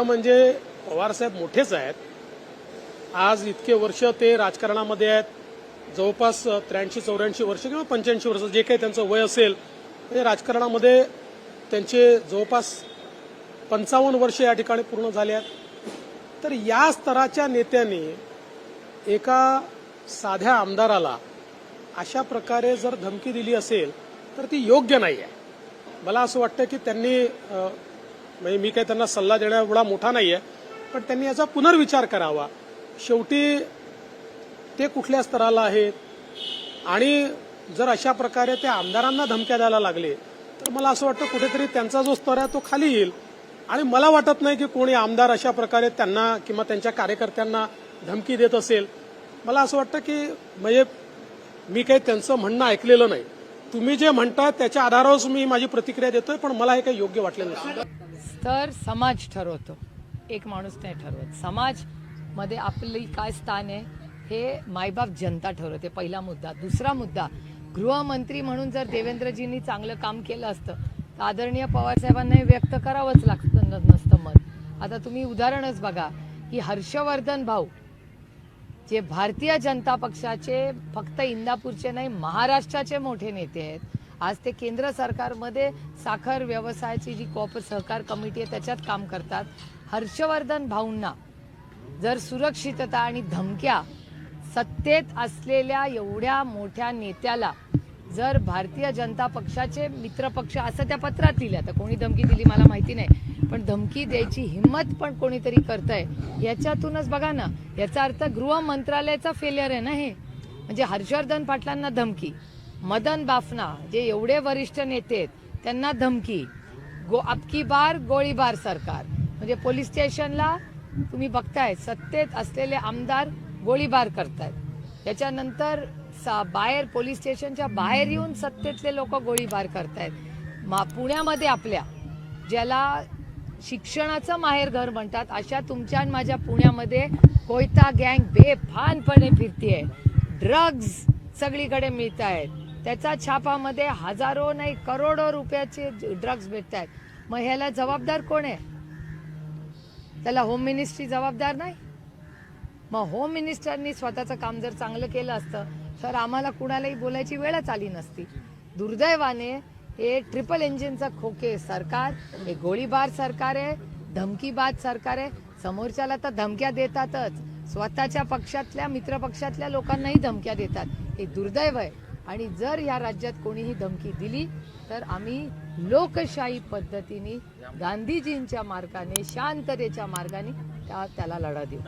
खरं म्हणजे पवारसाहेब मोठेच आहेत. आज इतके वर्ष ते राजकारणामध्ये आहेत. जवळपास त्र्याऐंशी चौऱ्याऐंशी वर्ष किंवा पंच्याऐंशी वर्ष जे काही त्यांचं वय असेल म्हणजे राजकारणामध्ये त्यांचे जवळपास पंचावन्न वर्ष या ठिकाणी पूर्ण झाले आहेत. तर या स्तराच्या नेत्यांनी एका साध्या आमदाराला अशा प्रकारे जर धमकी दिली असेल तर ती योग्य नाही आहे मला असं वाटतं की त्यांनी म्हणजे मी काही त्यांना सल्ला देण्या एवढा मोठा नाही आहे पण त्यांनी याचा पुनर्विचार करावा. शेवटी ते कुठल्या स्तराला आहेत? आणि जर अशा प्रकारे ते आमदारांना धमक्या द्यायला लागले तर मला असं वाटतं कुठेतरी त्यांचा जो स्तर आहे तो खाली येईल. आणि मला वाटत नाही की कोणी आमदार अशा प्रकारे त्यांना किंवा त्यांच्या कार्यकर्त्यांना धमकी देत असेल. मला असं वाटतं की म्हणजे मी काही त्यांचं म्हणणं ऐकलेलं नाही. तुम्ही जे म्हणताय त्याच्या आधारावर मी माझी प्रतिक्रिया देतोय पण मला हे काही योग्य वाटलं नाही. तर समाज ठरवतो. एक माणूस नाही ठरवत. समाजमध्ये आपली काय स्थान आहे हे मायबाप जनता ठरवते पहिला मुद्दा. दुसरा मुद्दा गृहमंत्री म्हणून जर देवेंद्रजींनी चांगलं काम केलं असतं तर आदरणीय पवारसाहेबांना हे व्यक्त करावंच लागतं नसतं मत आता तुम्ही उदाहरणच बघा की हर्षवर्धन भाऊ जे भारतीय जनता पक्षाचे फक्त इंदापूरचे नाही महाराष्ट्राचे मोठे नेते आहेत आज ते केंद्र सरकारमध्ये साखर व्यवसायाची जी कॉप सहकार कमिटी आहे त्याच्यात काम करतात. हर्षवर्धन भाऊंना जर सुरक्षितता आणि धमक्या सत्तेत असलेल्या एवढ्या मोठ्या नेत्याला जर भारतीय जनता पक्षाचे मित्रपक्ष असं त्या पत्रात लिहिलं आता कोणी धमकी दिली मला माहिती नाही पण धमकी द्यायची हिंमत पण कोणीतरी करतंय याच्यातूनच बघा ना याचा अर्थ गृह मंत्रालयाचा फेलियर आहे ना हे. म्हणजे हर्षवर्धन पाटलांना धमकी. मदन बाफना जे एवढे वरिष्ठ नेते आहेत त्यांना धमकी. गो अबकी बार गोळीबार सरकार. म्हणजे पोलीस स्टेशनला तुम्ही बघताय सत्तेत असलेले आमदार गोळीबार करतायत. त्याच्यानंतर सा- बाहेर पोलीस स्टेशनच्या बाहेर येऊन सत्तेतले लोक गोळीबार करतायत. मा पुण्यामध्ये आपल्या ज्याला शिक्षणाचं माहेर घर म्हणतात अशा तुमच्या आणि माझ्या पुण्यामध्ये कोयता गँग बेफानपणे फिरतीये. ड्रग्ज सगळीकडे मिळत आहेत त्याच्या छापामध्ये हजारो नाही करोडो रुपयाचे ड्रग्ज भेटत आहेत मग ह्याला जबाबदार कोण आहे? त्याला होम मिनिस्ट्री जबाबदार नाही? मग होम मिनिस्टरनी स्वतःचं काम जर चांगलं केलं असतं तर आम्हाला कुणालाही बोलायची वेळच आली नसती. दुर्दैवाने हे ट्रिपल इंजिनचं खोके सरकार हे गोळीबार सरकार आहे धमकीबाज सरकार आहे. समोरच्याला तर धमक्या देतातच. स्वतःच्या पक्षातल्या मित्रपक्षातल्या लोकांनाही धमक्या देतात. हे दुर्दैव आहे. आणि जर या राज्यात कोणीही धमकी दिली तर आम्ही लोकशाही पद्धतीने गांधीजींच्या मार्गाने शांततेच्या मार्गाने त्या त्याला लढा देऊ.